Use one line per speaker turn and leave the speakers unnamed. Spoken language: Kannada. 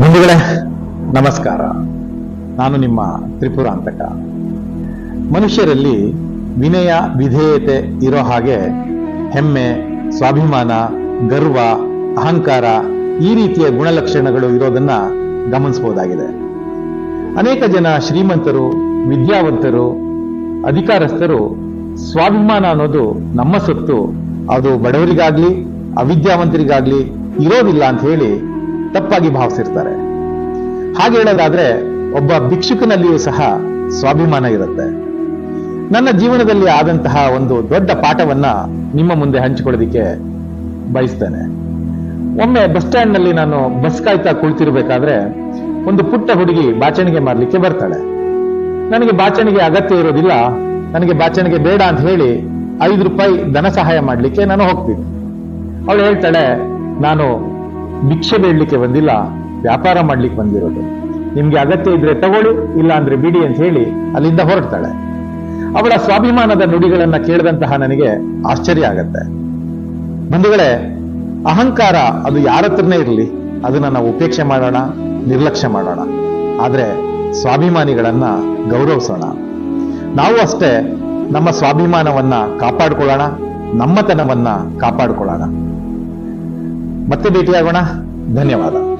ಬಂಧುಗಳೇ, ನಮಸ್ಕಾರ. ನಾನು ನಿಮ್ಮ ತ್ರಿಪುರ ಅಂತಕ ಮನುಷ್ಯರಲ್ಲಿ ವಿನಯ, ವಿಧೇಯತೆ ಇರೋ ಹಾಗೆ ಹೆಮ್ಮೆ, ಸ್ವಾಭಿಮಾನ, ಗರ್ವ, ಅಹಂಕಾರ ಈ ರೀತಿಯ ಗುಣಲಕ್ಷಣಗಳು ಇರೋದನ್ನ ಗಮನಿಸಬಹುದಾಗಿದೆ ಅನೇಕ ಜನ ಶ್ರೀಮಂತರು, ವಿದ್ಯಾವಂತರು, ಅಧಿಕಾರಸ್ಥರು ಸ್ವಾಭಿಮಾನ ಅನ್ನೋದು ನಮ್ಮ ಸೊತ್ತು. ಅದು ಬಡವರಿಗಾಗ್ಲಿ, ಅವಿದ್ಯಾವಂತರಿಗಾಗ್ಲಿ ಇರೋದಿಲ್ಲ ಅಂತ ಹೇಳಿ ತಪ್ಪಾಗಿ ಭಾವಿಸಿರ್ತಾರೆ. ಹಾಗೆ ಹೇಳೋದಾದ್ರೆ, ಒಬ್ಬ ಭಿಕ್ಷುಕನಲ್ಲಿಯೂ ಸಹ ಸ್ವಾಭಿಮಾನ ಇರುತ್ತೆ. ನನ್ನ ಜೀವನದಲ್ಲಿ ಆದಂತಹ ಒಂದು ದೊಡ್ಡ ಪಾಠವನ್ನ ನಿಮ್ಮ ಮುಂದೆ ಹಂಚಿಕೊಳ್ಳೋದಿಕ್ಕೆ ಬಯಸ್ತೇನೆ. ಒಮ್ಮೆ ಬಸ್ ಸ್ಟ್ಯಾಂಡ್ನಲ್ಲಿ ನಾನು ಬಸ್ ಕಾಯ್ತಾ ಕುಳಿತಿರ್ಬೇಕಾದ್ರೆ, ಒಂದು ಪುಟ್ಟ ಹುಡುಗಿ ಬಾಚಣಿಗೆ ಮಾರ್ಲಿಕ್ಕೆ ಬರ್ತಾಳೆ. ನನಗೆ ಬಾಚಣಿಗೆ ಅಗತ್ಯ ಇರೋದಿಲ್ಲ, ನನಗೆ ಬಾಚಣಿಗೆ ಬೇಡ ಅಂತ ಹೇಳಿ ಐದು ರೂಪಾಯಿ ಧನ ಸಹಾಯ ಮಾಡ್ಲಿಕ್ಕೆ ನಾನು ಹೋಗ್ತೀನಿ. ಅವಳು ಹೇಳ್ತಾಳೆ, ನಾನು ಭಿಕ್ಷೆ ಬೇಡಲಿಕ್ಕೆ ಬಂದಿಲ್ಲ, ವ್ಯಾಪಾರ ಮಾಡ್ಲಿಕ್ಕೆ ಬಂದಿರೋದು. ನಿಮ್ಗೆ ಅಗತ್ಯ ಇದ್ರೆ ತಗೊಳ್ಳಿ ಇಲ್ಲ ಅಂದ್ರೆ ಬಿಡಿ ಅಂತ ಹೇಳಿ ಅಲ್ಲಿಂದ ಹೊರಡ್ತಾಳೆ. ಅವಳ ಸ್ವಾಭಿಮಾನದ ನುಡಿಗಳನ್ನ ಕೇಳಿದಂತಹ ನನಗೆ ಆಶ್ಚರ್ಯ ಆಗತ್ತೆ. ಬಂಧುಗಳೇ, ಅಹಂಕಾರ ಅದು ಯಾರ ಹತ್ರನೇ ಇರಲಿ, ಅದನ್ನ ನಾವು ಉಪೇಕ್ಷೆ ಮಾಡೋಣ, ನಿರ್ಲಕ್ಷ್ಯ ಮಾಡೋಣ. ಆದ್ರೆ ಸ್ವಾಭಿಮಾನಿಗಳನ್ನ ಗೌರವಿಸೋಣ. ನಾವು ಅಷ್ಟೇ ನಮ್ಮ ಸ್ವಾಭಿಮಾನವನ್ನ ಕಾಪಾಡಿಕೊಳ್ಳೋಣ ನಮ್ಮತನವನ್ನ ಕಾಪಾಡಿಕೊಳ್ಳೋಣ. ಮತ್ತೆ ಭೇಟಿಯಾಗೋಣ. ಧನ್ಯವಾದ.